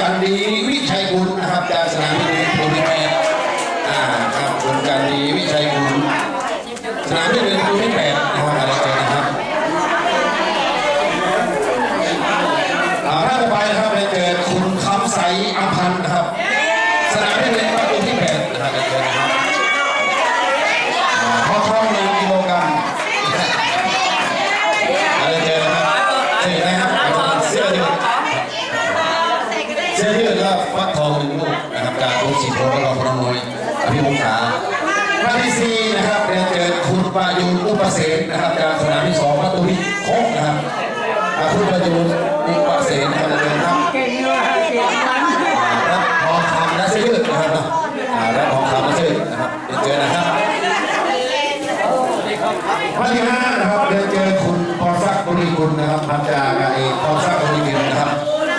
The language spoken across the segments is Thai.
จันดีวิชัยกุลนะครับจากสนามบินโพธิแปดอ่าครับคุณจันดีวิชัยกุลสนามบินโพธิแปดนะครับอะไรเจอนะครับอ่าท่านต่อไปนะครับได้เจอคุณคำใสอภันนะครับ สนามบินประตูที่แปดนะครับได้เจอนะครับอ่อท้องหนึ่งกิโลกรัมอะไรเจอนะครับเจอนะครับ นะครับจากโรงสีโพรอพนมวยอภิมงษาท่านที่สี่นะครับเรียนเจอคุณประยุอุปเสนนะครับจากสนามที่สองประตูที่โค้งนะครับคุณประยุอุปเสนนะครับเรียนครับเก่งเลยเก่งมันอ่ารับทองคำและเสื้อนะครับเนาะอ่ารับทองคำและเสื้อนะครับเรียนเจอนะครับท่านที่ห้านะครับเรียนเจอคุณพรศักดิ์บุรีกุลนะครับพันจากไอ้พรศักดิ์บุรีกุลนะครับ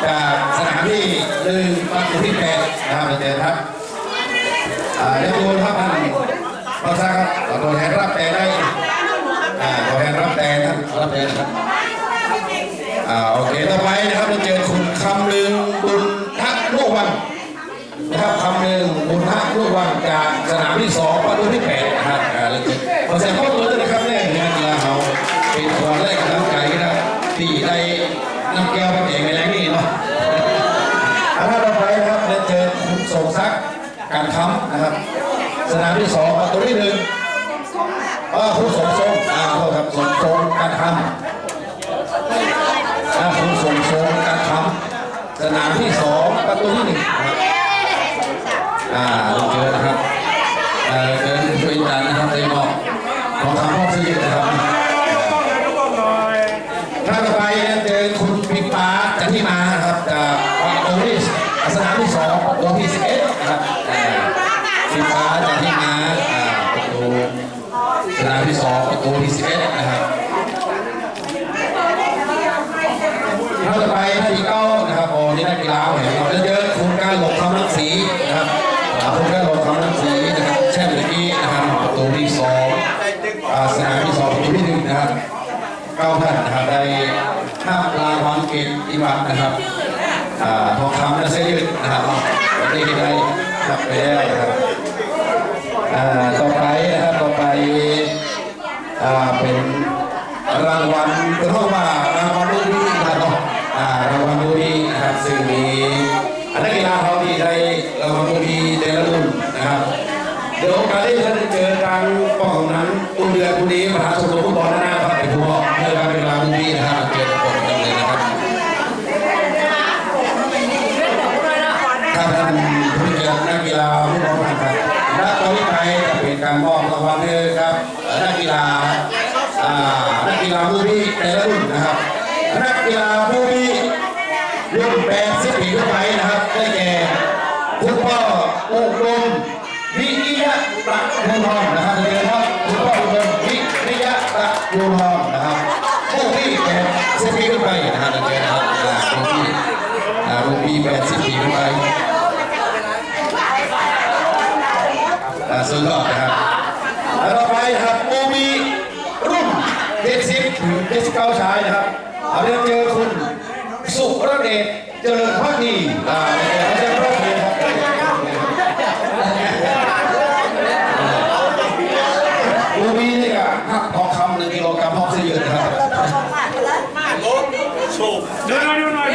จากสนามที่หนึ่งประตูที่แปด นะครับเรียนครับอ่าเรียนรู้ครับท่านพรศักดิ์ครับเอาตัวแทนรับแต่ได้ การค้ำนะครับ สนามที่สองประตูที่หนึ่งอ่าคุณสมทรงอ่าโทษครับสมทรงการค้ำอ่าคุณสมทรงการค้ำสนามที่สองประตูที่หนึ่งครับอ่าเราเจอนะครับเอ่อเจอช่วยกันนะครับในหมอกของทางพ่อซื้อนะครับ เก้าท่านนะครับได้ห้ามรางวัลเกียรติบัตนะครับทองคำและเสื้อยืดนะครับวันนี้ได้รับไปแล้วนะครับต่อไปนะครับต่อไปเป็นรางวัลเท่าว่ารางวัลดูดีนะครับรางวัลดูดีนะครับซึ่งมีนักกีฬาเขาที่ได้รางวัลดูดีแต่ละรุ่นนะครับเดี๋ยวโอกาสที่ท่านจะเจอการป้องนนั้นตุ้เดือนพรุ่งนี้มหาชนฟุตบอลนะครับเป็นผู้บอกเพื่อการเป็นรางวัลดูดีนะครับเจอทุกคนกันเลยนะครับ ถ้าท่านผู้เกียรตินักกีฬาผู้บริหารครับและตอนนี้ไปจะเป็น การมอบรางวัลให้ครับนักกีฬาอานักกีฬาผู้ที่แต่ละรุ่นนะครับ นักกีฬาผู้ที่รุ่น80ปีขึ้นไปนะครับได้แก่คุณพ่ออุดมวิริยะตะภูทองนะครับเรียนครับคุณพ่ออุดมวิริยะตะภูทองนะครับผู้ที่80ปีขึ้นไปนะครับเรียนครับผู้ที่อ่าผู้ที่80ปีขึ้นไปสุดยอดนะครับแล้วต่อไปนะครับโอมีรุ่น 70ถึง79ชายนะครับเรียนเจอคุณสุรเดชเจริญพักดีอ่าเดี๋ยวจะรับเลยครับโอมีนี่ก็หักทองคำหนึ่งกิโลกรัมพร้อมเสื้อยืดนะครับโชว์เดูหน่อยเดูหน่อย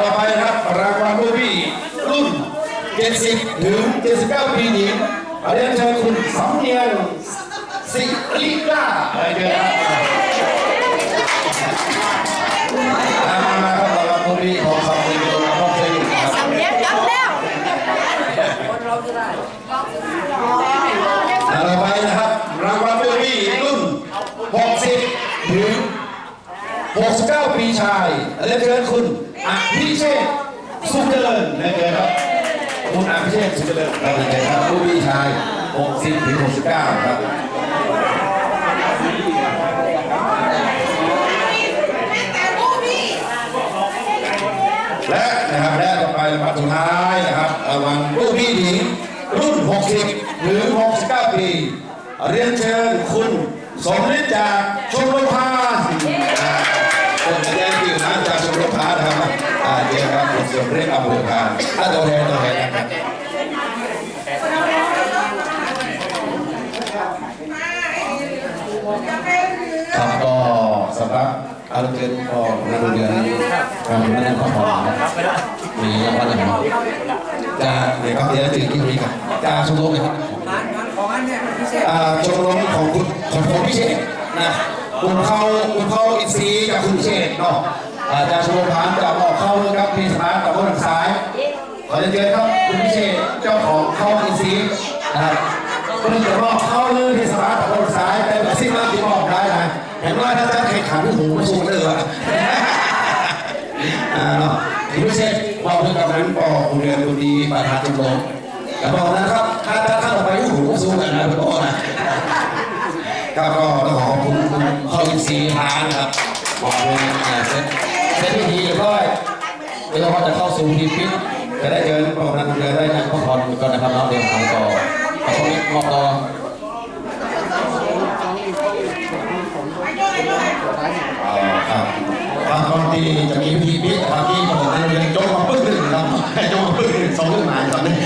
ต่อไปนะครับรางวัลโอมีรุ่น 70 ถึง 79 ปีหญิงเรียนเชิญคุณสำเนียง ชายเรียนเชิญคุณอภิเชษสุขเจริญนะเจครับคุณอภิเชษสุขเจริญครับเรียนเชิญครับผู้พี่ชาย60ถึง69 ครับและนะครับและต่อไปลำดับสุดท้ายนะครับรางวัลผู้พี่หญิงรุ่น 60ถึง69 ปี เรียนเชิญคุณสมฤทธิ์จากชมรมพาอ่า คนแสดงที่อยู่นะจากชมรมพานะครับอ่าเดี๋ยวครับผมเรียกอำเภอการถ้าตัวแทนตัวแทนนะครับครับก็สำหรับอาร์เจนก็ในโรงเรียนการเรียนของเรานะครับมีรางวัลอะไรบ้างจะในครับเดี๋ยวถึงที่นี้ครับจะชมรมเลยครับชมรมของคุณของผมพิเศษนะ คุณเข้าคุณเข้าอินซีย์กับคุณเศษเนาะอาจารย์ชมพานจะบอกเข้าเลยครับมีสมาร์ทกับคนทางซ้ายขอเรียนเชิญครับคุณพิเศษเจ้าของเข้าอินซีนะครับคุณจะบอกเข้าเลยที่สมาร์ทกับคนทางซ้ายแต่แบบสิ่งนั้นที่บอกได้นะเห็นว่าถ้าจะแข่งขันหูสูงเลยวะอ่าเนาะคุณพิเศษบอกเรื่องกับนั้นปอคุณเรียนคุณดีประธานชมรมแต่บอกนะครับถ้าถ้าถ้าเราไปหูสู้กันนะพี่โก้นะก็ก็ต้องขอ อบคุณคุณข้ออินซีย์พานะครับบอกเลยนะเซ็ตเซ็ตที่ดีเรียบร้อยเดี๋ยวเราจะเข้าสู่ทีมฟิตจะได้เจอพวกนั้นจะได้นั่งพักผ่อนก่อนนะครับน้องเดี๋ยวทำต่อขอบคุณมอบต่ออ๋อครับบางคนที่จะมีพิธีพิธีบางที่ผมเรียนโจ๊กมาปึ้งหนึ่งครับให้โจ๊กมาปึ้งหนึ่งสองเรื่องหมายตอนนี้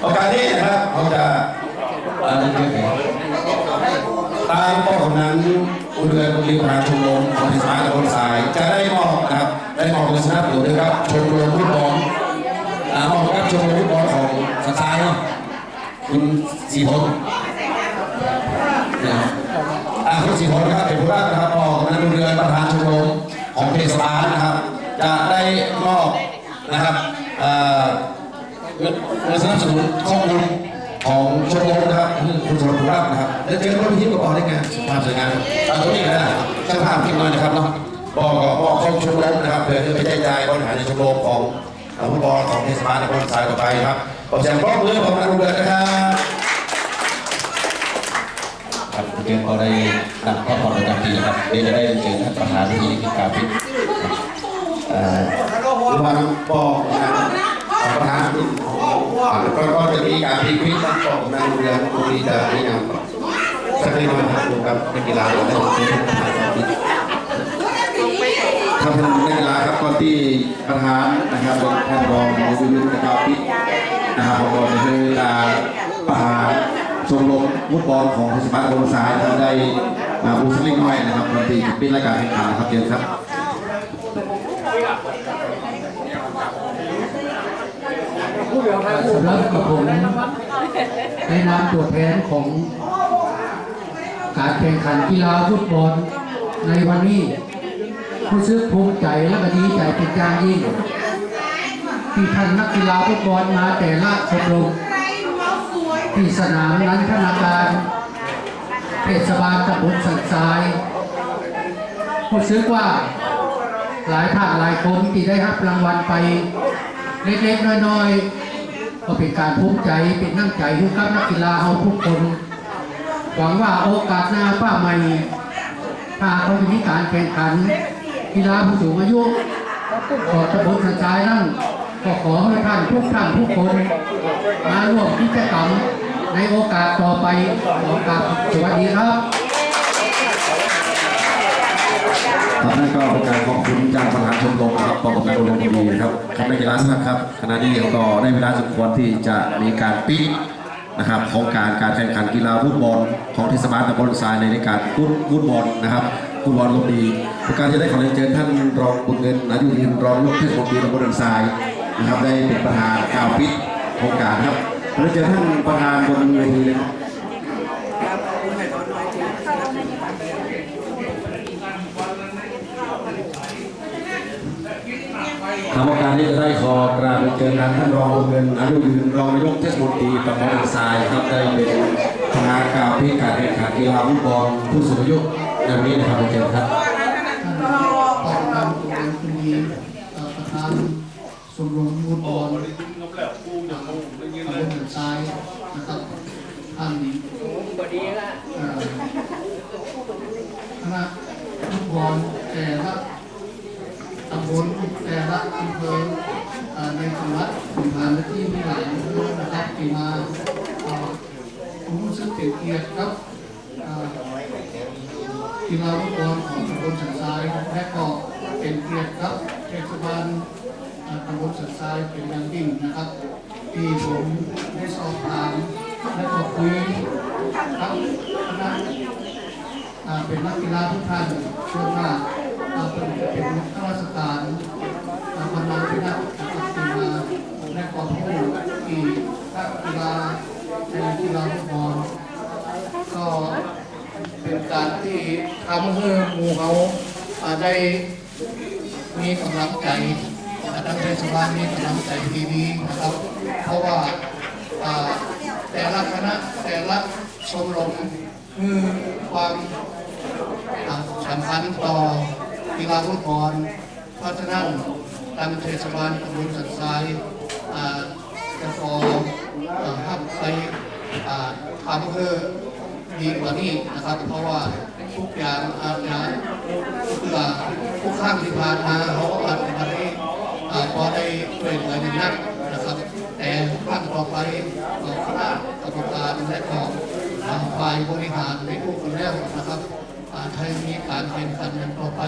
โอกาสนี้นะครับเราจะเอ่อเรียนเรียนตามเป้าของนั้นอุเรือนบุรีปาชมรมของทิศมาและคนสาย จะได้มอบนะครับ ได้มอบเงินสนับสนุนนะครับชมรมฟุตบอลอ่ามอบครับชมรมฟุตบอลของสันทรายเนาะคุณสีพลนะครับอ่าคุณสีพลนะครับเป็นผู้รับนะครับมอบของนั้นเรือนประธานชมรมของเทศบาลนะครับ จะได้มอบนะครับอ่อเงินสนับสนุนข้อมูล ของชมรมนะครับคือคุณสมรภูมินะครับและเจอรถที่ประกอบได้งานภาพสวยงามตามตัวนี้นะช่างภาพขึ้นมานะครับเนาะบอกก็บอกของชมรมนะครับเพื่อจะไปแจกจ่ายบริหารในชมรมของฟุตบอลของเทศบาลนครสายต่อไปครับขอแสดงความมือของนักเรียนนะครับครับเรียนเราได้นำข้อมูลประจำปีครับเดี๋ยวจะได้เจอท่านประธานที่กิจการพิษเอ่อรางวัลบอกนะครับประธาน อ่าก็ก็จะมีการพีควิทย์ของนางเรือตรงนี้จะพยายามสักเล็กน้อยครับดูครับเป็นกีฬาเราได้เป็นถ้าเป็นนักกีฬาครับก็ที่ประธานนะครับท่านรองนายวิทย์นะครับพิษนะครับผมก็คือกาประธานชมรมฟุตบอลของเทศบาลตำบลทรายท่านได้มาบูสลิงน้นะครับวันที่เป็นรายการแข่งขันนะครับเชิญครับ สำหรับกับผมในนามตัวแทนของการแข่งขันกีฬาฟุตบอลในวันนี้รู้สึกภูมิใจและก็ดีใจเป็นอย่างยิ่งที่ท่านนักกีฬาฟุตบอลมาแต่ละชมรมที่สนามนั้นคณะการเทศบาลตำบลสันทรายรู้สึกว่าหลายภาคหลายคนที่ได้รับรางวัลไปเล็กๆน้อยๆ ก็เป็นการภูมิใจเป็นน้ำใจให้กับนักกีฬาเราทุกคน หวังว่าโอกาสหน้าป้าใหม่ถ้าเขาจะมีการแข่งขันกีฬาผู้สูงอายุขอตะบนสันชายนั่นก็ขอให้ท่านทุกท่านทุกคนมาร่วมกิจกรรมในโอกาสต่อไปขอกาบสวัสดีครับ ครับนั่นก็เป็นการขอบคุณจากประธานชมรมครับกองกำลังโรงเรีนดีนะครับครับในกีฬาทุกครับขณะนี้เราก็ได้เวลาสมควรที่จะมีการปิดนะครับของการการแข่งขันกีฬาฟุตบอลของเทศบาลตำบลทรายในรายการฟุตฟุตบอลนะครับฟุตบอลลมดีประการที่ได้ขอเรียนเชิญท่านรองบุญเงินอายุยืนรองลูกเทศมนตรีตำบลทรายนะครับได้เป็นประธานกล่าวปิดโครงการครับเรียนเชิญท่านประธานบนเวทีเลยครับ ทางการนี้จะได้ขอกราบเชิญท่านรองเงินอายุยืนรองนายกเทศมนตรีตำบลทรายครับได้เป็นคณะกล่าวพิการแข่งขันกีฬาฟุตบอลผู้สูงอายุในวันนี้นะครับเชิญครับท่านประธานตัวเองคุณมีเอ่อปรมฟุตบอลตำบลทรายนะครับท่านคณะฟุตบอลแต่ละำบลแต่ละอำเภอในจังหวัดที่ผ่าที่มีหลายอำเภอนะครับที่มาผมรู้สึกเป็นเกียรติครับกีฬาฟุตบอลของตำบลสันทรายและก็เป็นเกียรติครับเทศบาลตำบลสันทรายเป็นอย่างยิ่งนะครับ ที่ผมได้สอบถามและก็คุยกับคณะเป็นนักกีฬาทุกท่านส่วน มากอ่าเป็นเป็นข้าราชการอ่าคนนั้นที่นักนะครับที่มาและก็ผู้ที่นักกีฬาในกีฬาฟุตบอลก็เป็นการที่ทำให้หมู่เขาได้มีกำลังใจทางเทศบาลมีกำลังใจดีๆนะครับ เพราะว่าแต่ละคณะแต่ละชมรมคือความสำคัญต่อ กีฬาฟุตบอลเพราะฉะนั้นทางเทศบาลตำบลสันทรายอ่าจะขออ่าให้ไปอ่าทำเพื่อดีกว่านี้นะครับ เพราะว่าทุกอย่างอาจจะเพื่อทุกครั้งที่ผ่านมาเขาก็อาจจะไม่ได้พอได้ช่วยเหลืออย่างนักนะครับ แต่ครั้งต่อไปก็คณะกรรมการและก็ทางฝ่ายบริหารได้พูดกันแล้วนะครับ อ่าถ้ามีการแข่งขันกันต่อไป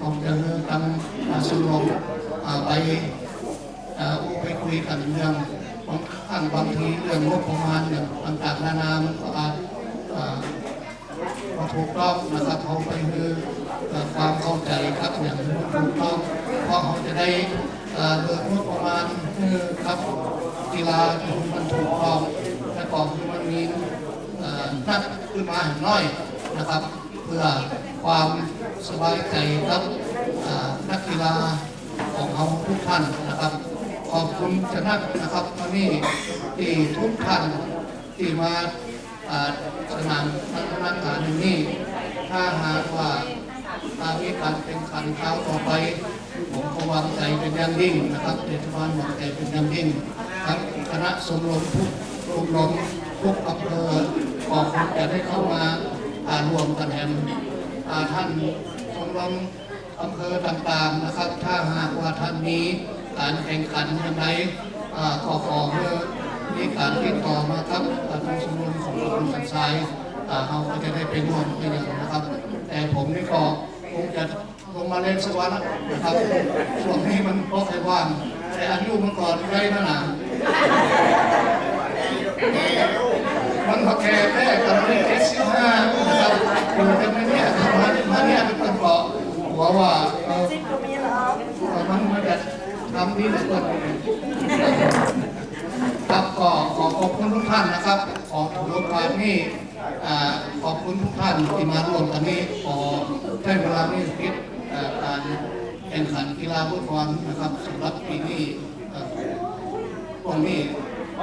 ต้องจะเริ่มทำอ่าสุรมอ่าไปไปคุยกันเรื่องบางครั้งบางทีเรื่องงบประมาณเนี่ยต่างๆนานามันก็อาจอ่าพอถูกต้องนะครับเขาไปคือความเข้าใจครับอย่างถูกต้องเพราะเขาจะได้เอ่อเบิกงบประมาณคือครับกีฬาที่มันถูกต้องและก็คือมันมีนักขึ้นมาหน่อยนะครับ เพื่อความสบายใจครับเอ่อนักกีฬาของเขาทุกท่านนะครับ ขอบคุณจะนักนะครับวันนี้ที่ทุกท่านที่มาสนามพัฒนาการนี้ถ้าหากว่าถ้ามีการแข่งขันคราต่อไป ผมก็วางใจเป็นอย่างยิ่งนะครับเทศบาลวางใจเป็นอย่างยิ่งครับคณะสมรมทุกชมรมทุกอำเภอก็คงจะได้เข้ามา รวมกันแห่งอ่าท่านชมรมอำเภอต่างๆนะครับ ถ้าหากว่าท่านมีการแข่งขันอย่างไรอ่าก็ขอเพื่อมีการติดต่อมาครับทางชมรมของคุณสันทรายอาเราก็จะได้เป็นร่วมเป็นอย่างนะครับ แต่ผมนี่ก็คงจะลงมาเล่นสักวันนะครับช่วงนี้มันก็ใครว่างแต่อายุมันก่อนใกล้ขนาด มันก็แค่แค่ตอนนี้เจ็ดสิบห้านะครับอยู่กันไม่เนี่ยมามาเนี่ยเป็นคนเกหัวว่าเออมันมันจะทำดีเหลือเกินครับก็ขอขอบคุณทุกท่านนะครับขอถือโอกาสนี้อ่ขอบคุณทุกท่านที่มาร่วมกันนี้ขอให้เวลานี้คิดการแข่งขันกีฬาฟุตบอลนะครับสำหรับปีนี้อ่าวันนี้ ค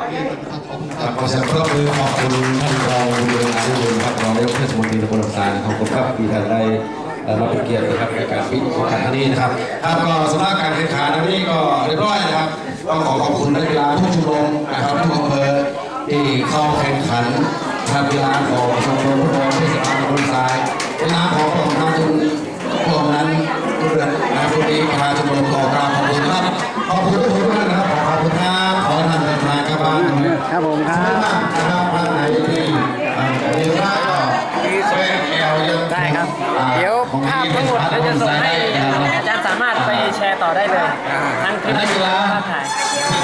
รับขอเสียงปรบมือขอบคุณท่านรองผู้บริหารทุกคนครับรองนายกเทศมนตรีตำบลลำซานขอบคุณครับที่ท่านได้เอ่อมาเป็นเกียรตินะครับในการปิดแข่งขันครั้งนี้นะครับครับก็สำหรับการแข่งขันวันนี้ก็เรียบร้อยนะครับก็ขอขอบคุณนักกีฬาทุกชมรมนะครับทุกอำเภอที่เข้าแข่งขันทำกีฬาของชมรมฟุตบอลเทศบาลตำบลทรายในนาของกองทัพทุนกองนั้นทุกเดือนนะครับวันนี้ประธาชมรมขอกาบขอบคุณ ครับผมครัไม่บมากนะครับท่านไหนที่อ่าเรียนได้ก็แสดงแอลยังได้ครับอ่าเดี๋ยวภาพทั้งหมดเราจะส่งให้อาจารย์สามารถไปแชร์ต่อได้เลยทั้งคลิปที่เราถ่าย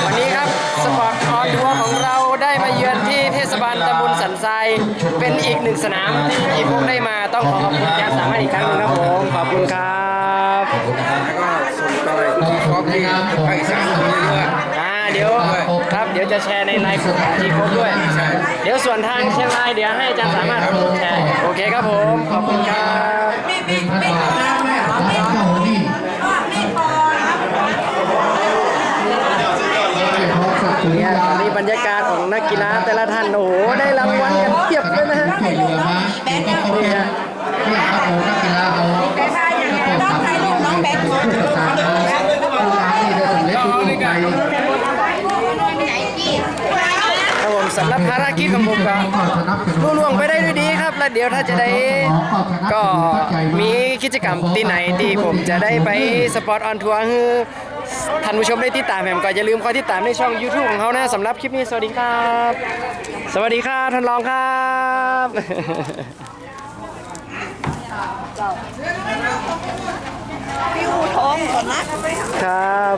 วันนี้ครับสปอร์ตออนทัวร์ของเราได้มาเยือนที่เทศบาลตำบลสันทรายเป็นอีกหนึ่งสนามที่อีพวกได้มาต้องขอขอบคุณอาจารย์สามารถอีกครั้งหนึงครับผมขอบคุณครับขอบคุณนะครับขอบคุณในงานของคณะกรรมการอ่าเดี๋ยวครับเดี๋ยวจะแชร์ในไลฟ์ของทีโค้ด้วย เดี๋ยวส่วนทางเชียงรายเดี๋ยวให้อาจารย์สามารถแชร์โอเคครับผมขอบคุณครับหนึ่งพันบาทและเจ้าหนี้ขอสักดิ์เนี่อนนี้บรรยากาศของนักกีฬาแต่ละท่านโอ้โหได้รางวัลกันเพียบเลยนะฮะเหลือมาเขาเนี่ยเพื่อเขาเอานักกีฬาเอาแล้วก็ทำให้น้องแบงค์ของสารเอาผู้ร้ายนี่ได้สำเร็จทุกคนไป ครับผม สำหรับภารกิจของผมก็ก็สนับสนุนรุ่ล่วงไปได้ด้วยดีครับ แล้วเดี๋ยวถ้าจะได้ก็มีกิจกรรมที่ไหนที่ผมจะได้ไปสปอร์ตออนทัวร์ให้ท่านผู้ชมได้ติดตามแผมก็อย่าลืมคอยติดตามในช่อง YouTube ของเขานะสำหรับคลิปนี้สวัสดีครับ สวัสดีครับท่านรองครับพี่อูทองก่อนนะครับ